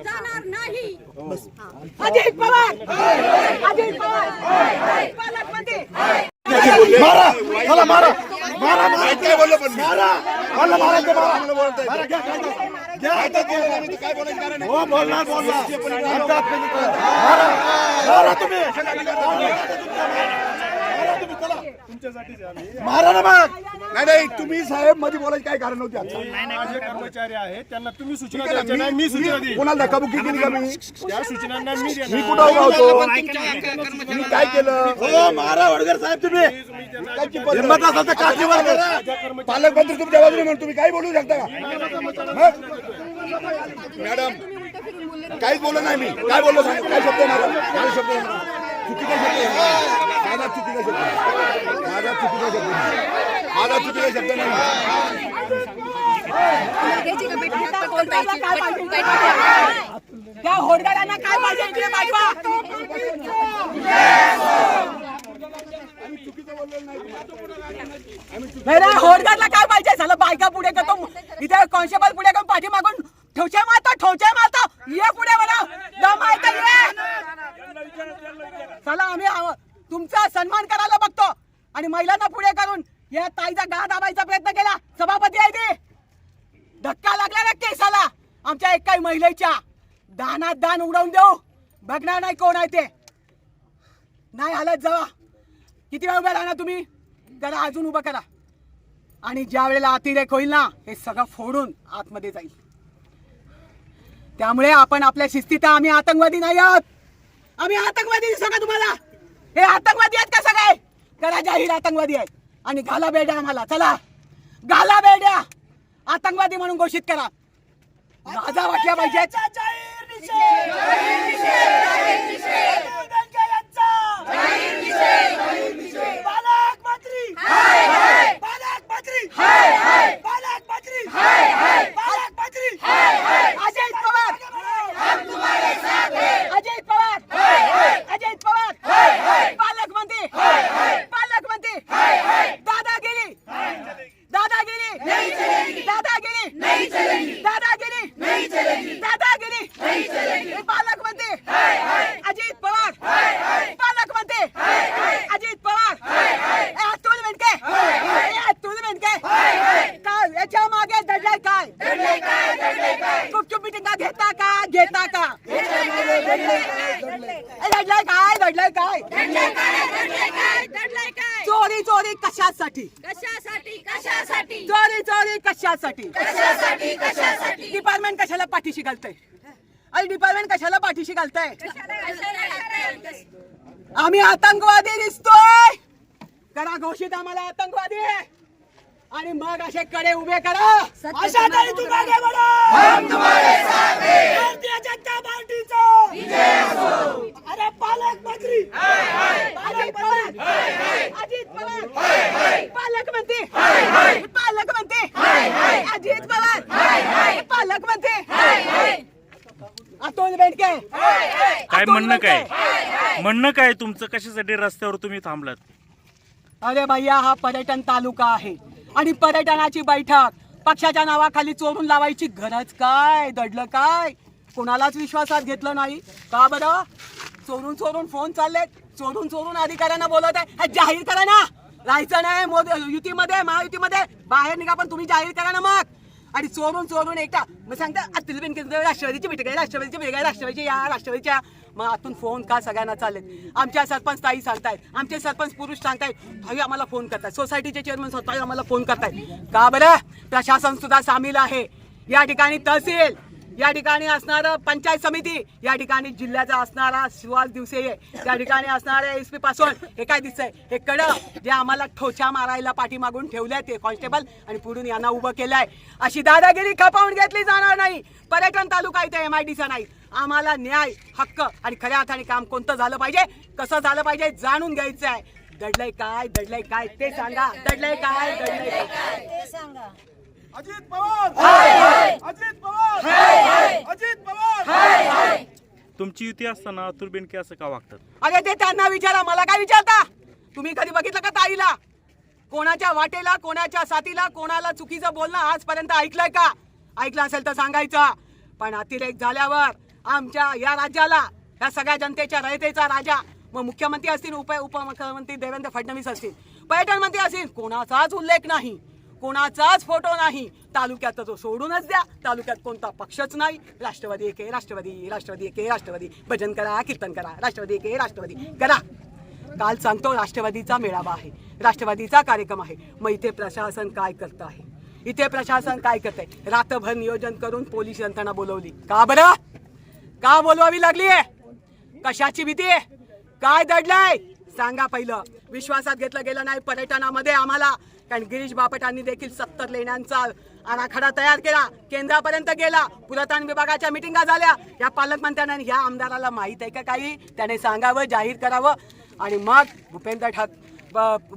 जाणार नाही अजित पवार अजित पवार पालकमंत्री मारा मला मारा मारा मारा काय बोललो पण मारा मला मारा ते मारा मारा घ्या काय घ्या काय बोलायचं कारण हो बोलणार बोलणार मारा मारा तुम्ही मारा ना मग नाही नाही तुम्ही साहेबमध्ये बोलायचं काय कारण नव्हते. माझे कर्मचारी आहेत त्यांना तुम्ही सूचना ठीक आहे द्यायच्या नाही ना, मी मी सूचना मी- कोणाला धक्काबुक्की केली का मी त्या सूचनांना मी देणार कुठं उभा होतो मी काय केलं हो मारा वडगर साहेब तुम्ही हिंमत असेल तर काठीवर करा. पालकमंत्री तुमच्या बाजूने म्हणून तुम्ही काही बोलू शकता का मग? मॅडम काहीच बोललो नाही मी काय बोललो सांग काय शब्द माझा काय शब्द आहे माझा? चुकीचा शब्द आहे माझा चुकीचा शब्द आहे. माझा चुकीचा शब्द आहे. माझा चुकीचा शब्द नाही त्या होडगाड्यांना काय पाहिजे? इकडे पाठवा होडगाडला काय पाहिजे? झालं बायका पुढे करतो. इथे कॉन्स्टेबल पुढे करून पाठी मागून ठोचे मारतो ठोचे मारतो ये पुढे म्हणा दम आहे तर ये चला आम्ही आव- तुमचा सन्मान करायला बघतो. आणि महिलांना पुढे करून या ताईचा गा दाबायचा प्रयत्न केला. सभापती आहे ते. धक्का लागला ना केसाला. आमच्या एक काही महिलेच्या. दानात दान उडवून देऊ. बघणार नाही कोण आहे ते. नाही हालत जावा. किती वेळ उभ्या राहणार तुम्ही? जरा अजून उभं करा. आणि ज्या वेळेला अतिरेक होईल ना हे सगळं फोडून आतमध्ये जाईल. त्यामुळे आपण आपल्या शिस्तीत आम्ही आतंकवादी नाही आहोत. आम्ही आतंकवादी दिसतो का तुम्हाला? हे आतंकवादी आहेत का सगळे? करा जाहीर आतंकवादी आहेत. आणि घाला बेड्या आम्हाला. चला. घाला बेड्या. आतंकवादी म्हणून घोषित करा. माझा वाटल्या पाहिजेत पालकमंत्री पालकमंत्री पालकमंत्री पालकमंत्री अजित पवार अजित पवार अजित पवार पालकमंत्री पालकमंत्री दादागिरी दादागिरी दादागिरी दादागिरी दादागिरी पालकमंत्री अजित पवार पालकमंत्री अजित पवार ए, अतुल बेनके ए, अतुल बेनके काय याच्या मागे दडलाय काय गुपचूप मिटिंगा घेता का घेता का ए, दडलाय काय दडलाय काय दडलाय काय चोरी चोरी कशासाठी? कशासाठी? कशासाठी? चोरी चोरी कशासाठी? कशासाठी? कशासाठी? डिपार्टमेंट कशाला पाठीशी घालतंय? आणि डिपार्टमेंट कशाला पाठीशी घालतंय? आम्ही आतंकवादी दिसतोय! करा घोषित आम्हाला आतंकवादी! आहे. आणि मग असे कडे उभे करा! अशा तरी तू मागे वळो. भारतीय जनता पार्टीचं अरे पालकमंत्री अजित पवार अजित पवार पालकमंत्री पालकमंत्री अजित पवार पालकमंत्री अतुल बेनके काय म्हणणं काय? म्हणणं काय तुमचं? कशासाठी रस्त्यावर तुम्ही थांबलात? अरे भैया हा पर्यटन तालुका आहे. आणि पर्यटनाची बैठक. पक्षाच्या नावाखाली चोरून लावायची गरज काय? दडलं काय? कोणालाच विश्वासात घेतलं नाही. का बरं? चोरून चोरून फोन चाललेत. चोरून चोरून अधिकाऱ्यांना बोलत आहे. जाहीर करा ना. राहायचं नाही मोदी युतीमध्ये महायुतीमध्ये. बाहेर निघा पण तुम्ही जाहीर करा ना मग. आणि चोरून चोरून एकटा मग सांगता अतुल राष्ट्रवादीची आहे. राष्ट्रवादीची आहे. राष्ट्रवादीची या राष्ट्रवादीच्या मग आतून फोन का सगळ्यांना चालेल आमच्या सरपंच ताई सांगतायत. आमचे सरपंच पुरुष सांगतायत ताई आम्हाला फोन करतायत. सोसायटीचे चेअरमन स्वतः आम्हाला फोन करतायत. का बरं? प्रशासन सुद्धा सामील आहे. या ठिकाणी तहसील या ठिकाणी असणारं पंचायत समिती या ठिकाणी जिल्ह्याचा असणारा सुवास दिवसे त्या ठिकाणी असणारे एस पी पासवान. हे काय दिसतंय? हे कड जे आम्हाला ठोच्या मारायला पाठीमागून ठेवलंय ते कॉन्स्टेबल आणि पुढून यांना उभं केलंय. अशी दादागिरी खपावून घेतली जाणार नाही. पर्यटन तालुका इथे एम आय डीचा नाही. आम्हाला न्याय हक्क आणि खऱ्या अर्थाने काम कोणतं झालं पाहिजे कसं झालं पाहिजे जाणून घ्यायचं आहे. दडलंय काय दडलंय काय ते सांगा. दडलंय काय दडलंय काय? अजित पवार! अजित पवार! अजित पवार! तुमची युती असताना अतुल बेनके असं का वागतात? अरे ते त्यांना विचारा मला काय विचारता? तुम्ही कधी बघितलं का ताईला? कोणाच्या वाटेला कोणाच्या साथीला कोणाला चुकीचं बोलणं आजपर्यंत ऐकलंय का? ऐकलं असेल तर सांगायचं. पण अतिरेक झाल्यावर आमच्या या राज्याला या सगळ्या जनतेच्या रयतेचा राजा. मग मुख्यमंत्री असतील उप उपमुख्यमंत्री देवेंद्र फडणवीस असतील पर्यटन मंत्री असतील कोणाचाच उल्लेख नाही. कोणाचाच फोटो नाही. तालुक्यात तो सोडूनच द्या. तालुक्यात कोणता पक्षच नाही. राष्ट्रवादी एक आहे राष्ट्रवादी राष्ट्रवादी एक आहे राष्ट्रवादी. भजन करा कीर्तन करा. राष्ट्रवादी एक आहे राष्ट्रवादी. करा. काल सांगतो राष्ट्रवादीचा मेळावा आहे. राष्ट्रवादीचा कार्यक्रम आहे. मग इथे प्रशासन काय करत आहे? इथे प्रशासन काय करतंय? रात्रभर नियोजन करून पोलीस यंत्रणा बोलवली. का बरं? का बोलवावी लागली कशाची भीती काय दडलंय? सांगा पहिलं. विश्वासात घेतलं गेलं नाही पर्यटनामध्ये आम्हाला. कारण गिरीश बापटांनी देखील सत्तर लेण्यांचा आराखडा तयार केला. केंद्रापर्यंत गेला. पुरातन विभागाच्या मिटिंगा झाल्या. या पालकमंत्र्यांना ह्या आमदाराला माहीत आहे का काही? त्याने सांगावं जाहीर करावं. आणि मग भूपेंद्र ठाक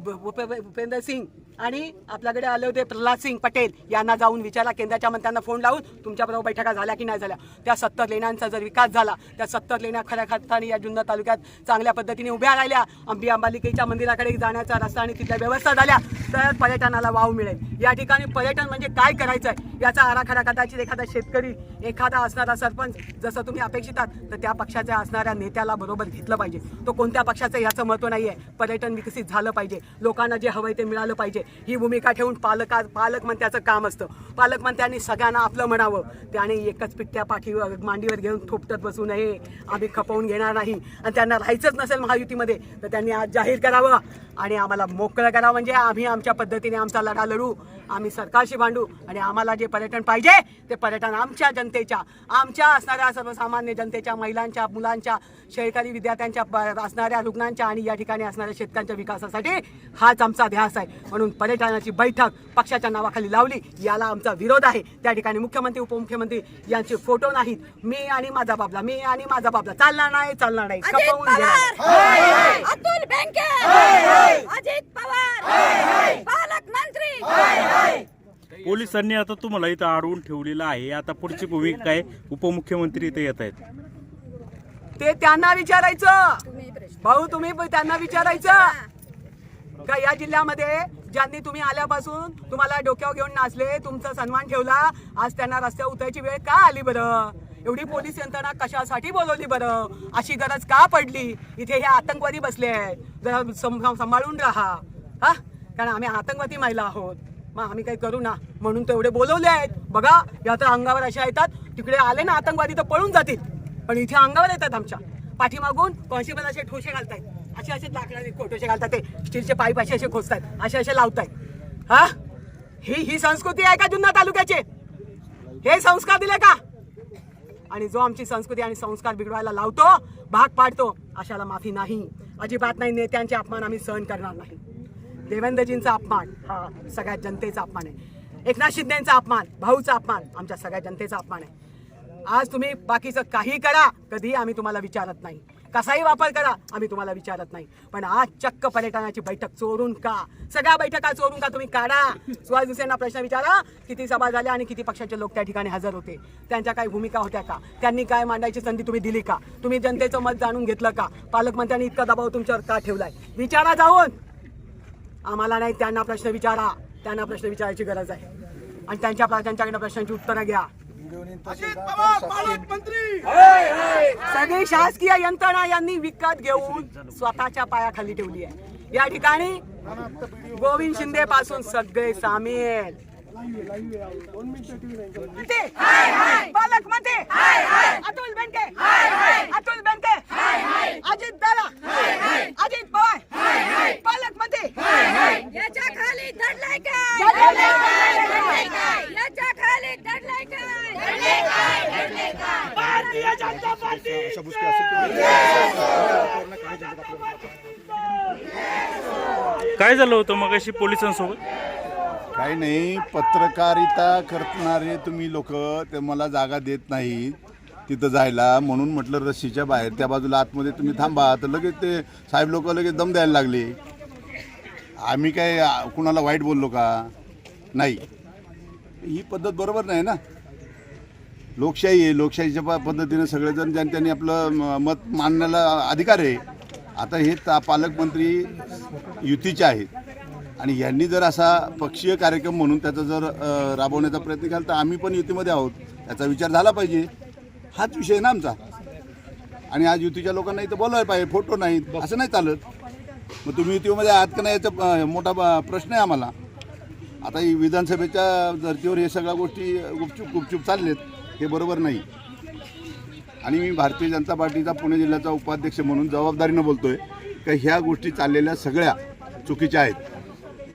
भूपेंद्र सिंग आणि आपल्याकडे आले होते प्रल्हाद सिंग पटेल. यांना जाऊन विचारा केंद्राच्या मंत्र्यांना फोन लावून तुमच्याबरोबर बैठका झाल्या की नाही झाल्या. त्या सत्तर लेण्यांचा जर विकास झाला त्या सत्तर लेण्या खऱ्या खर्थाने या जुन्नर तालुक्यात चांगल्या पद्धतीने उभ्या राहिल्या. अंबी अंबालिकेच्या मंदिराकडे जाण्याचा रस्ता आणि तिथल्या व्यवस्था झाल्या. तर पर्यटनाला वाव मिळेल. या ठिकाणी पर्यटन म्हणजे काय करायचं आहे याचा आराखडा कदाचित एखादा शेतकरी एखादा असणारा सरपंच जसं तुम्ही अपेक्षित आहात तर त्या पक्षाच्या असणाऱ्या नेत्याला बरोबर घेतलं पाहिजे. तो कोणत्या पक्षाचं याचं महत्त्व नाही आहे पर्यटन विकसित झालं पाहिजे. लोकांना जे हवं ते मिळालं पाहिजे. ही भूमिका ठेवून पालका पालकमंत्र्याचं काम असतं. पालकमंत्र्यांनी सगळ्यांना आपलं म्हणावं. त्याने एकच पिट्ट्या पाठीवर मांडीवर घेऊन थोपटत बसू नये. आम्ही खपवून घेणार नाही. आणि त्यांना राहायचंच नसेल महायुतीमध्ये तर त्यांनी आज जाहीर करावं. आणि आम्हाला मोकळं करावं म्हणजे आम्ही आमच्या पद्धतीने आमचा लढा लढू. आम्ही सरकारशी भांडू. आणि आम्हाला जे पर्यटन पाहिजे ते पर्यटन आमच्या जनतेच्या आमच्या असणाऱ्या सर्वसामान्य जनतेच्या महिलांच्या मुलांच्या शेतकरी विद्यार्थ्यांच्या असणाऱ्या रुग्णांच्या आणि या ठिकाणी असणाऱ्या शेतकऱ्यांच्या विकासासाठी हाच आमचा ध्यास आहे. म्हणून पर्यटनाची बैठक पक्षाच्या नावाखाली लावली याला आमचा विरोध आहे. त्या ठिकाणी मुख्यमंत्री उपमुख्यमंत्री यांचे फोटो नाहीत. मी आणि माझा बाबला मी आणि माझा बाबला. चालणार नाही चालणार नाही. अतुल बेनके! अजित पवार पालकमंत्री पोलिसांनी आता तुम्हाला इथं अडवून ठेवलेलं आहे. आता पुढची भूमिका काय? उपमुख्यमंत्री इथे येत आहेत. ते त्यांना विचारायचं. भाऊ तुम्ही पण त्यांना विचारायचं. का या जिल्ह्यामध्ये ज्यांनी तुम्ही आल्यापासून तुम्हाला डोक्यावर घेऊन नाचले तुमचा सन्मान ठेवला आज त्यांना रस्त्यावर उतरायची वेळ का आली बरं? एवढी पोलीस यंत्रणा कशासाठी बोलवली बरं? अशी गरज का पडली? इथे हे आतंकवादी बसले आहेत. जरा सांभाळून राहा. हा? कारण आम्ही आतंकवादी महिला आहोत. मग आम्ही काही करू ना. म्हणून तेवढे बोलवले आहेत. बघा या तर अंगावर अशा येतात. तिकडे आले ना आतंकवादी तर पळून जातील. पण इथे अंगावर येतात आमच्या. पाठीमागून कॉन्स्टेबल असे ठोसे घालतायत. असे असे लाकडाचे ठोसे घालतात ते. स्टीलचे पाईप असे असे खोचतायत असे असे लावतायत. हा? ही ही संस्कृती आहे का जुन्ना तालुक्याचे? हे संस्कार दिले का? आणि जो आमची संस्कृती आणि संस्कार बिघडवायला लावतो भाग पाडतो अशाला माफी नाही. अजिबात नाही नेत्यांचे अपमान आम्ही सहन करणार नाही. देवेंद्रजींचा अपमान. हा. सगळ्या जनतेचा अपमान आहे. एकनाथ शिंदेचा अपमान भाऊचा अपमान आमच्या सगळ्या जनतेचा अपमान आहे. आज तुम्ही बाकीचं काही करा कधी आम्ही तुम्हाला विचारत नाही. कसाही वापर करा आम्ही तुम्हाला विचारत नाही. पण आज चक्क पर्यटनाची बैठक चोरून का? सगळ्या बैठका चोरून का तुम्ही काढा? सुहास दुसऱ्यांना प्रश्न विचारा किती सभा झाल्या आणि किती पक्षाचे लोक त्या ठिकाणी हजर होते? त्यांच्या काही भूमिका होत्या का? त्यांनी काय मांडायची संधी तुम्ही दिली का? तुम्ही जनतेचं मत जाणून घेतलं का? पालकमंत्र्यांनी इतका दबाव तुमच्यावर का ठेवलाय? विचारा जाऊन! आम्हाला नाही त्यांना प्रश्न विचारा. त्यांना प्रश्न विचारायची गरज आहे. आणि त्यांच्या त्यांच्याकडनं प्रश्नांची उत्तरं घ्या. सगळी शासकीय यंत्रणा यांनी विकत घेऊन स्वतःच्या पायाखाली ठेवली आहे. या ठिकाणी गोविंद शिंदे पासून सगळे सामील. अतुल बेनके. अतुल बेनके. अजित दादा. अजित पवार पालकमंत्री याच्या खाली दडलाय दडलंय काय याच्या खाली दडलाय काय दडले काय दडले काय काय झालं होतं मग अशी पोलिसांसोबत? काही नाही पत्रकारिता करणारे तुम्ही लोक ते मला जागा देत नाहीत. तिथं जायला म्हणून म्हटलं रस्सीच्या बाहेर त्या बाजूला आतमध्ये तुम्ही थांबा. तर लगेच ते साहेब लोक लगेच दम द्यायला लागले. आम्ही काय आ, कुणाला वाईट बोललो का? नाही. ही पद्धत बरोबर नाही ना. लोकशाही आहे. लोकशाहीच्या प- पद्धतीनं सगळेजण ज्यांनी त्यांनी आपलं म- मत मांडण्याला अधिकार आहे. आता हे ता पालकमंत्री युतीचे आहेत. आणि यांनी जर असा पक्षीय कार्यक्रम म्हणून त्याचा जर राबवण्याचा प्रयत्न केला तर आम्ही पण युतीमध्ये आहोत. याचा विचार झाला पाहिजे. हाच विषय आहे ना आमचा. आणि आज युतीच्या लोकांना इथं बोलवायला पाहिजे फोटो नाहीत असं नाही चालत. मग तुम्ही युतीमध्ये आहात का नाही याचा मोठा प्रश्न आहे आम्हाला. आता ही विधानसभेच्या धर्तीवर हे सगळ्या गोष्टी गुपचूप गुपचूप चाललेत. हे बरोबर नाही. आणि मी भारतीय जनता पार्टीचा पुणे जिल्ह्याचा उपाध्यक्ष म्हणून जबाबदारीनं बोलतोय का ह्या गोष्टी चाललेल्या सगळ्या चुकीच्या आहेत.